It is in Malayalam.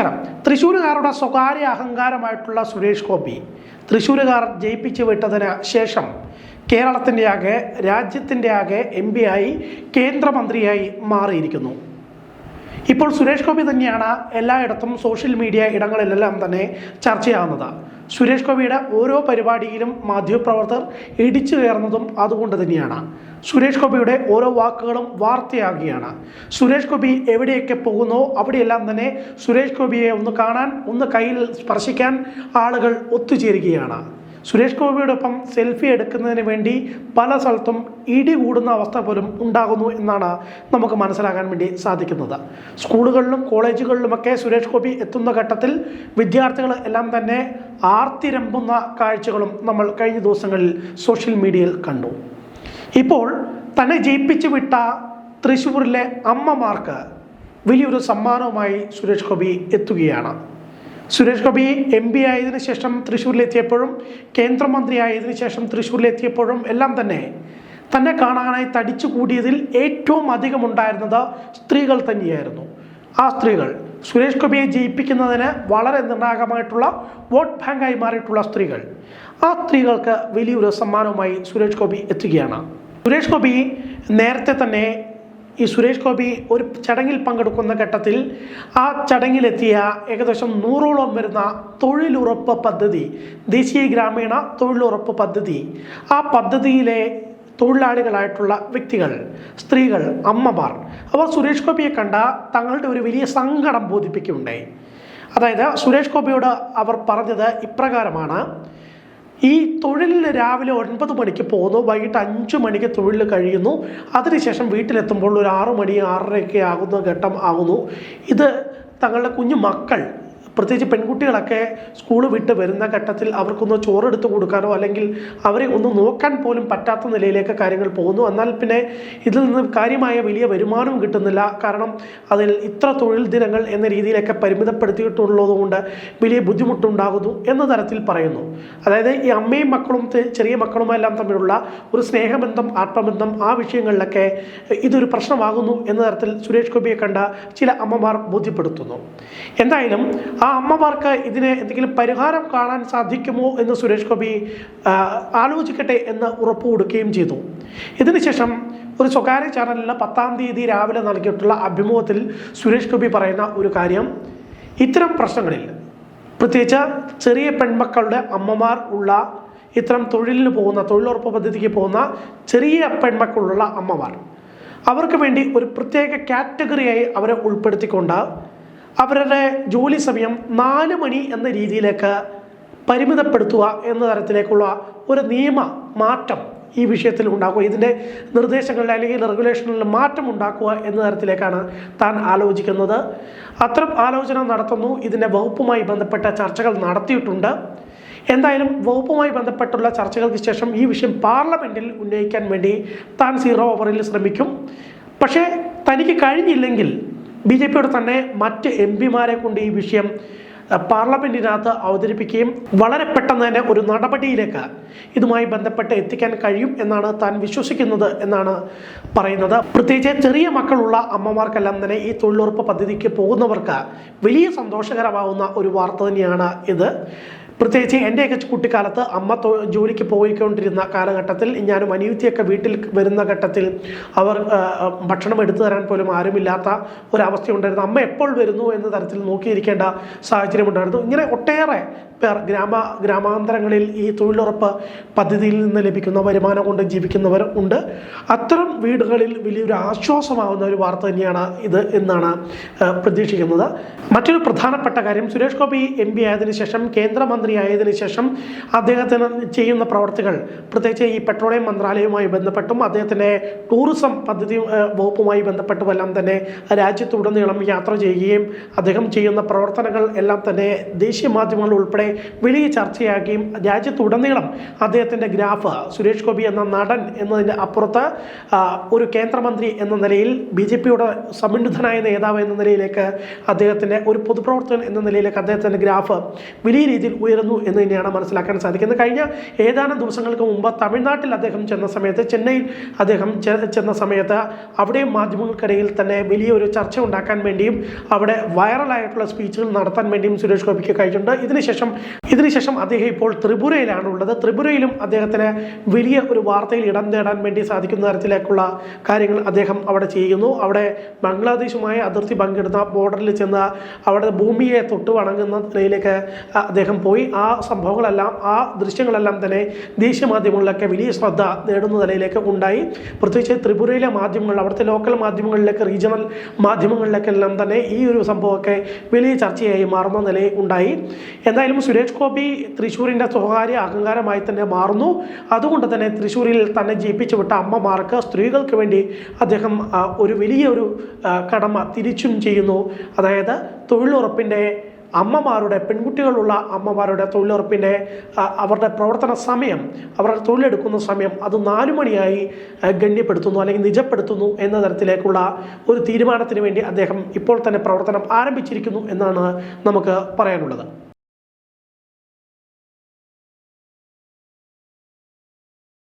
നമസ്കാരം തൃശ്ശൂരുകാരുടെ സ്വകാര്യ അഹങ്കാരമായിട്ടുള്ള സുരേഷ് ഗോപി തൃശ്ശൂരുകാർ ജയിപ്പിച്ചു വിട്ടതിന് ശേഷം കേരളത്തിന്റെ ആകെ രാജ്യത്തിന്റെ ആകെ എം ആയി കേന്ദ്രമന്ത്രിയായി മാറിയിരിക്കുന്നു. ഇപ്പോൾ സുരേഷ് ഗോപി തന്നെയാണ് എല്ലായിടത്തും സോഷ്യൽ മീഡിയ ഇടങ്ങളിലെല്ലാം തന്നെ ചർച്ചയാവുന്നത്. സുരേഷ് ഗോപിയുടെ ഓരോ പരിപാടിയിലും മാധ്യമപ്രവർത്തകർ ഇടിച്ചു കയറുന്നതും അതുകൊണ്ട് തന്നെയാണ്. സുരേഷ് ഗോപിയുടെ ഓരോ വാക്കുകളും വാർത്തയാകുകയാണ്. സുരേഷ് ഗോപി എവിടെയൊക്കെ പോകുന്നോ അവിടെയെല്ലാം തന്നെ സുരേഷ് ഗോപിയെ ഒന്ന് കാണാൻ ഒന്ന് കയ്യിൽ സ്പർശിക്കാൻ ആളുകൾ ഒത്തുചേരുകയാണ്. സുരേഷ് ഗോപിയോടൊപ്പം സെൽഫി എടുക്കുന്നതിന് വേണ്ടി പല സ്ഥലത്തും ഇടി കൂടുന്ന അവസ്ഥ പോലും ഉണ്ടാകുന്നു എന്നാണ് നമുക്ക് മനസ്സിലാക്കാൻ വേണ്ടി സാധിക്കുന്നത്. സ്കൂളുകളിലും കോളേജുകളിലുമൊക്കെ സുരേഷ് ഗോപി എത്തുന്ന ഘട്ടത്തിൽ വിദ്യാർത്ഥികൾ എല്ലാം തന്നെ ആർത്തിരമ്പുന്ന കാഴ്ചകളും നമ്മൾ കഴിഞ്ഞ ദിവസങ്ങളിൽ സോഷ്യൽ മീഡിയയിൽ കണ്ടു. ഇപ്പോൾ തന്നെ ജയിപ്പിച്ചു വിട്ട തൃശ്ശൂരിലെ അമ്മമാർക്ക് വലിയൊരു സമ്മാനവുമായി സുരേഷ് ഗോപി എത്തുകയാണ്. സുരേഷ് ഗോപി എം പി ആയതിനു ശേഷം തൃശ്ശൂരിലെത്തിയപ്പോഴും കേന്ദ്രമന്ത്രി ആയതിനു ശേഷം തൃശ്ശൂരിലെത്തിയപ്പോഴും എല്ലാം തന്നെ തന്നെ കാണാനായി തടിച്ചു കൂടിയതിൽ ഏറ്റവും അധികം ഉണ്ടായിരുന്നത് സ്ത്രീകൾ തന്നെയായിരുന്നു. ആ സ്ത്രീകൾ സുരേഷ് ഗോപിയെ ജയിപ്പിക്കുന്നതിന് വളരെ നിർണായകമായിട്ടുള്ള വോട്ട് ബാങ്കായി മാറിയിട്ടുള്ള സ്ത്രീകൾ. ആ സ്ത്രീകൾക്ക് വലിയൊരു സമ്മാനവുമായി സുരേഷ് ഗോപി എത്തുകയാണ്. സുരേഷ് ഗോപി നേരത്തെ തന്നെ ഈ സുരേഷ് ഗോപി ഒരു ചടങ്ങിൽ പങ്കെടുക്കുന്ന ഘട്ടത്തിൽ ആ ചടങ്ങിലെത്തിയ ഏകദേശം നൂറോളം വരുന്ന തൊഴിലുറപ്പ് പദ്ധതി ദേശീയ ഗ്രാമീണ തൊഴിലുറപ്പ് പദ്ധതി. ആ പദ്ധതിയിലെ തൊഴിലാളികളായിട്ടുള്ള വ്യക്തികൾ സ്ത്രീകൾ അമ്മമാർ. അവർ സുരേഷ് ഗോപിയെ കണ്ട തങ്ങളുടെ ഒരു വലിയ സങ്കടം ബോധിപ്പിക്കുകയുണ്ടായി അതായത് സുരേഷ് ഗോപിയോട് അവർ പറഞ്ഞത് ഇപ്രകാരമാണ്. ഈ തൊഴിലിൽ രാവിലെ ഒൻപത് മണിക്ക് പോകുന്നു വൈകിട്ട് അഞ്ച് മണിക്ക് തൊഴിൽ കഴിയുന്നു. അതിനുശേഷം വീട്ടിലെത്തുമ്പോൾ ഒരു ആറു മണി ആറരയൊക്കെ ആകുന്ന ഘട്ടം ആകുന്നു. ഇത് തങ്ങളുടെ കുഞ്ഞു മക്കൾ പ്രത്യേകിച്ച് പെൺകുട്ടികളൊക്കെ സ്കൂൾ വിട്ട് വരുന്ന ഘട്ടത്തിൽ അവർക്കൊന്ന് ചോറെടുത്ത് കൊടുക്കാനോ അല്ലെങ്കിൽ അവരെ ഒന്ന് നോക്കാൻ പോലും പറ്റാത്ത നിലയിലേക്ക് കാര്യങ്ങൾ പോകുന്നു. എന്നാൽ പിന്നെ ഇതിൽ നിന്ന് കാര്യമായ വലിയ വരുമാനവും കിട്ടുന്നില്ല. കാരണം അതിൽ ഇത്ര തൊഴിൽ ദിനങ്ങൾ എന്ന രീതിയിലൊക്കെ പരിമിതപ്പെടുത്തിയിട്ടുള്ളതുകൊണ്ട് വലിയ ബുദ്ധിമുട്ടുണ്ടാകുന്നു എന്ന തരത്തിൽ പറയുന്നു. അതായത് ഈ അമ്മയും മക്കളും ചെറിയ മക്കളുമെല്ലാം തമ്മിലുള്ള ഒരു സ്നേഹബന്ധം ആത്മബന്ധം ആ വിഷയങ്ങളിലൊക്കെ ഇതൊരു പ്രശ്നമാകുന്നു എന്ന തരത്തിൽ സുരേഷ് ഗോപിയെ കണ്ട ചില അമ്മമാർ ബോധ്യപ്പെടുത്തുന്നു. എന്തായാലും ആ അമ്മമാർക്ക് ഇതിന് എന്തെങ്കിലും പരിഹാരം കാണാൻ സാധിക്കുമോ എന്ന് സുരേഷ് ഗോപി ആലോചിക്കട്ടെ എന്ന് ഉറപ്പ് കൊടുക്കുകയും ചെയ്തു. ഇതിനുശേഷം ഒരു സ്വകാര്യ ചാനലിന് പത്താം തീയതി രാവിലെ നൽകിയിട്ടുള്ള അഭിമുഖത്തിൽ സുരേഷ് ഗോപി പറയുന്ന ഒരു കാര്യം ഇത്തരം പ്രശ്നങ്ങളിൽ പ്രത്യേകിച്ച് ചെറിയ പെൺമക്കളുടെ അമ്മമാർ ഉള്ള ഇത്തരം തൊഴിലിന് പോകുന്ന തൊഴിലുറപ്പ് പദ്ധതിക്ക് പോകുന്ന ചെറിയ പെൺമക്കളുള്ള അമ്മമാർ അവർക്ക് വേണ്ടി ഒരു പ്രത്യേക കാറ്റഗറിയായി അവരെ ഉൾപ്പെടുത്തിക്കൊണ്ട് അവരുടെ ജോലി സമയം നാല് മണി എന്ന രീതിയിലേക്ക് പരിമിതപ്പെടുത്തുക എന്ന തരത്തിലേക്കുള്ള ഒരു നിയമ മാറ്റം ഈ വിഷയത്തിൽ ഉണ്ടാക്കുക. ഇതിന്റെ നിർദ്ദേശങ്ങളിൽ അല്ലെങ്കിൽ റെഗുലേഷനിൽ മാറ്റം ഉണ്ടാക്കുക എന്ന തരത്തിലേക്കാണ് താൻ ആലോചിക്കുന്നത്. അത്തരം ആലോചന നടത്തുന്നു. ഇതിന്റെ വകുപ്പുമായി ബന്ധപ്പെട്ട ചർച്ചകൾ നടത്തിയിട്ടുണ്ട്. എന്തായാലും വകുപ്പുമായി ബന്ധപ്പെട്ടുള്ള ചർച്ചകൾക്ക് ശേഷം ഈ വിഷയം പാർലമെന്റിൽ ഉന്നയിക്കാൻ വേണ്ടി താൻ സീറോ ഓവറിൽ ശ്രമിക്കും. പക്ഷേ തനിക്ക് കഴിഞ്ഞില്ലെങ്കിൽ ബി ജെ പിയുടെ തന്നെ മറ്റ് എം പിമാരെ കൊണ്ട് ഈ വിഷയം പാർലമെന്റിനകത്ത് അവതരിപ്പിക്കുകയും വളരെ പെട്ടെന്ന് തന്നെ ഒരു നടപടിയിലേക്ക് ഇതുമായി ബന്ധപ്പെട്ട് എത്തിക്കാൻ കഴിയും എന്നാണ് താൻ വിശ്വസിക്കുന്നത് എന്നാണ് പറയുന്നത്. പ്രത്യേകിച്ച് ചെറിയ മക്കളുള്ള അമ്മമാർക്കെല്ലാം തന്നെ ഈ തൊഴിലുറപ്പ് പദ്ധതിക്ക് പോകുന്നവർക്ക് വലിയ സന്തോഷകരമാവുന്ന ഒരു വാർത്ത തന്നെയാണ് ഇത്. പ്രത്യേകിച്ച് എന്റെയൊക്കെ കുട്ടിക്കാലത്ത് അമ്മ ജോലിക്ക് പോയിക്കൊണ്ടിരുന്ന കാലഘട്ടത്തിൽ ഞാനും അനിയുത്തിയൊക്കെ വീട്ടിൽ വരുന്ന ഘട്ടത്തിൽ അവർ ഭക്ഷണം എടുത്തു തരാൻ പോലും ആരുമില്ലാത്ത ഒരവസ്ഥ ഉണ്ടായിരുന്നു അമ്മ എപ്പോൾ വരുന്നു എന്ന തരത്തിൽ നോക്കിയിരിക്കേണ്ട സാഹചര്യം ഉണ്ടായിരുന്നു. ഇങ്ങനെ ഒട്ടേറെ പേർ ഗ്രാമ ഗ്രാമാന്തരങ്ങളിൽ ഈ തൊഴിലുറപ്പ് പദ്ധതിയിൽ നിന്ന് ലഭിക്കുന്ന വരുമാനം കൊണ്ട് ജീവിക്കുന്നവർ ഉണ്ട്. അത്തരം വീടുകളിൽ വലിയൊരു ആശ്വാസമാവുന്ന ഒരു വാർത്ത തന്നെയാണ് ഇത് എന്നാണ് പ്രതീക്ഷിക്കുന്നത്. മറ്റൊരു പ്രധാനപ്പെട്ട കാര്യം സുരേഷ് ഗോപി എം പി ആയതിനു ശേഷം കേന്ദ്രമന്ത്രി ആയതിനു ശേഷം അദ്ദേഹത്തിന് ചെയ്യുന്ന പ്രവർത്തികൾ പ്രത്യേകിച്ച് ഈ പെട്രോളിയം മന്ത്രാലയവുമായി ബന്ധപ്പെട്ടും അദ്ദേഹത്തിന്റെ ടൂറിസം പദ്ധതി വകുപ്പുമായി ബന്ധപ്പെട്ടുമെല്ലാം തന്നെ രാജ്യത്തുടനീളം യാത്ര ചെയ്യുകയും അദ്ദേഹം ചെയ്യുന്ന പ്രവർത്തനങ്ങൾ എല്ലാം തന്നെ ദേശീയ മാധ്യമങ്ങൾ ഉൾപ്പെടെ വലിയ ചർച്ചയാക്കുകയും രാജ്യത്തുടനീളം അദ്ദേഹത്തിന്റെ ഗ്രാഫ് സുരേഷ് ഗോപി എന്ന നടൻ എന്നതിന്റെ അപ്പുറത്ത് ഒരു കേന്ദ്രമന്ത്രി എന്ന നിലയിൽ ബി ജെ പിയുടെ സമുന്നതനായ നേതാവ് എന്ന നിലയിലേക്ക് അദ്ദേഹത്തിന്റെ ഒരു പൊതുപ്രവർത്തകൻ എന്ന നിലയിലേക്ക് അദ്ദേഹത്തിന്റെ ഗ്രാഫ് വലിയ രീതിയിൽ ഉയരുന്ന ചെയ്തിരുന്നു എന്ന് തന്നെയാണ് മനസ്സിലാക്കാൻ സാധിക്കുന്നത്. കഴിഞ്ഞ ഏതാനും ദിവസങ്ങൾക്ക് മുമ്പ് തമിഴ്നാട്ടിൽ അദ്ദേഹം ചെന്ന സമയത്ത് ചെന്നൈയിൽ അദ്ദേഹം ചെന്ന സമയത്ത് അവിടെയും മാധ്യമങ്ങൾക്കിടയിൽ തന്നെ വലിയൊരു ചർച്ച ഉണ്ടാക്കാൻ വേണ്ടിയും അവിടെ വൈറലായിട്ടുള്ള സ്പീച്ചുകൾ നടത്താൻ വേണ്ടിയും സുരേഷ് ഗോപിക്ക് കഴിഞ്ഞിട്ടുണ്ട്. ഇതിനുശേഷം ഇതിനുശേഷം അദ്ദേഹം ഇപ്പോൾ ത്രിപുരയിലാണ് ഉള്ളത് ത്രിപുരയിലും അദ്ദേഹത്തിന് വലിയ ഒരു വാർത്തയിൽ ഇടം നേടാൻ വേണ്ടി സാധിക്കുന്ന തരത്തിലേക്കുള്ള കാര്യങ്ങൾ അദ്ദേഹം അവിടെ ചെയ്യുന്നു. അവിടെ ബംഗ്ലാദേശുമായി അതിർത്തി പങ്കിടുന്ന ബോർഡറിൽ ചെന്ന് അവിടെ ഭൂമിയെ തൊട്ട് വണങ്ങുന്ന നിലയിലേക്ക് അദ്ദേഹം പോയി. ആ സംഭവങ്ങളെല്ലാം ആ ദൃശ്യങ്ങളെല്ലാം തന്നെ ദേശീയ മാധ്യമങ്ങളിലൊക്കെ വലിയ ശ്രദ്ധ നേടുന്ന നിലയിലേക്ക് ഉണ്ടായി. പ്രത്യേകിച്ച് ത്രിപുരയിലെ മാധ്യമങ്ങൾ അവിടുത്തെ ലോക്കൽ മാധ്യമങ്ങളിലൊക്കെ റീജിയണൽ മാധ്യമങ്ങളിലൊക്കെ എല്ലാം തന്നെ ഈ ഒരു സംഭവമൊക്കെ വലിയ ചർച്ചയായി മാറുന്ന നിലയിൽ ഉണ്ടായി. എന്തായാലും സുരേഷ് ഗോപി തൃശ്ശൂരിന്റെ സ്വകാര്യ അഹങ്കാരമായി തന്നെ മാറുന്നു. അതുകൊണ്ട് തന്നെ തൃശ്ശൂരിൽ തന്നെ ജയിപ്പിച്ചു വിട്ട അമ്മമാർക്ക് സ്ത്രീകൾക്ക് വേണ്ടി അദ്ദേഹം ഒരു വലിയൊരു കടമ തിരിച്ചും ചെയ്യുന്നു. അതായത് തൊഴിലുറപ്പിന്റെ അമ്മമാരുടെ പെൺകുട്ടികളുള്ള അമ്മമാരുടെ തൊഴിലുറപ്പിന്റെ അവരുടെ പ്രവർത്തന സമയം അവരുടെ തൊഴിലെടുക്കുന്ന സമയം അത് നാലു മണിയായി ഗണ്യപ്പെടുത്തുന്നു അല്ലെങ്കിൽ നിജപ്പെടുത്തുന്നു എന്ന തരത്തിലേക്കുള്ള ഒരു തീരുമാനത്തിന് വേണ്ടി അദ്ദേഹം ഇപ്പോൾ തന്നെ പ്രവർത്തനം ആരംഭിച്ചിരിക്കുന്നു എന്നാണ് നമുക്ക് പറയാനുള്ളത്.